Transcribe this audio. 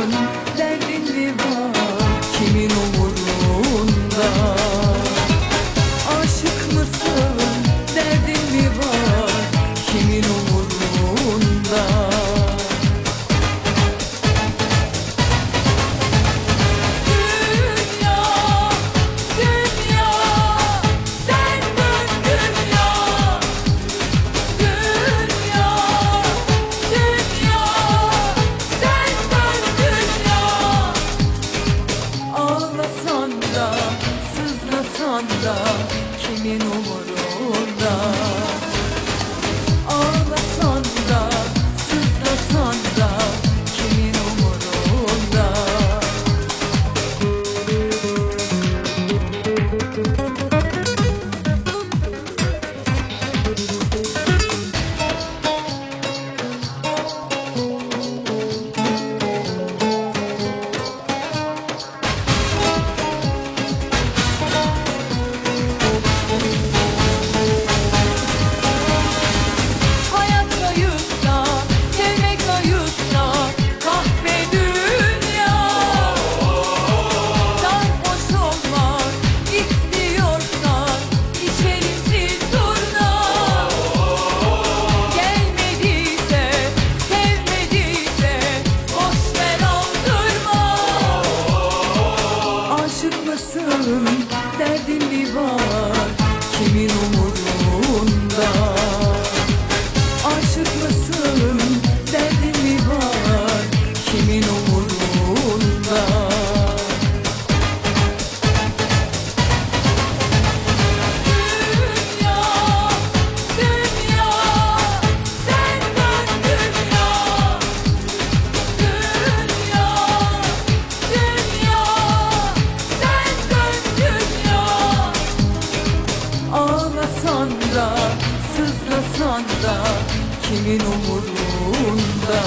Jordan. anda kimin umurunda? Ağlasan da sızlasan da kimin umurunda